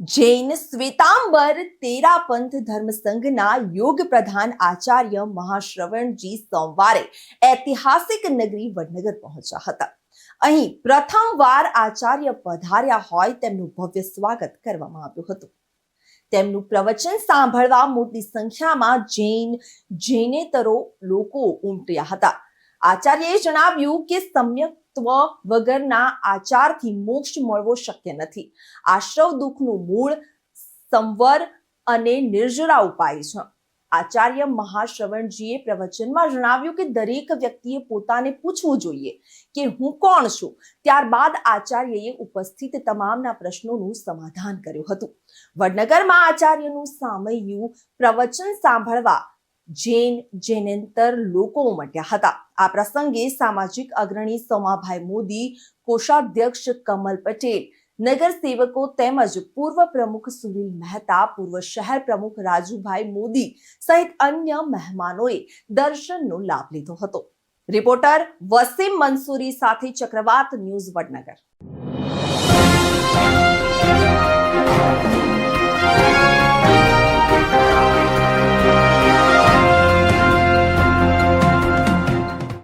જૈન શ્વેતાંબર તેરાપંથ ધર્મ સંઘના યોગ પ્રધાન આચાર્ય મહાશ્રવણજી સોમવારે ઐતિહાસિક નગરી વડનગર પહોંચ્યા હતા. અહીં પ્રથમવાર આચાર્ય પધાર્યા હોય તેમનું ભવ્ય સ્વાગત કરવામાં આવ્યું હતું. તેમનું પ્રવચન સાંભળવા મોટી સંખ્યામાં જૈન, જૈનેતરો લોકો ઉમટ્યા હતા. આચાર્યએ જણાવ્યું કે સમ્યક્ત્વ વગરના આચારથી મોક્ષ મળવો શક્ય નથી. આશ્રવ દુઃખનું મૂળ સંવર અને નિર્જરા ઉપાય છે. આચાર્ય મહાશ્રવણજીએ પ્રવચનમાં જણાવ્યું કે દરેક વ્યક્તિએ પોતાને પૂછવું જોઈએ કે હું કોણ છું? ત્યારબાદ આચાર્યએ ઉપસ્થિત તમામના પ્રશ્નોનું સમાધાન કર્યું હતું. વડનગરમાં આચાર્યનું સામયિયું પ્રવચન સાંભળવા જૈન જૈનેતર લોકો ઉમટ્યા હતા. આ પ્રસંગે સામાજિક અગ્રણી સોમાભાઈ મોદી, કોષાધ્યક્ષ કમલ પટેલ નગરસેવકો તેમજ પૂર્વ પ્રમુખ સુનિલ મહેતા, પૂર્વ શહેર પ્રમુખ રાજુભાઈ મોદી સહિત અન્ય મહેમાનોએ દર્શનનો લાભ લીધો હતો. રિપોર્ટર વસીમ મંસૂરી સાથે ચક્રવાત ન્યૂઝ વડનગર.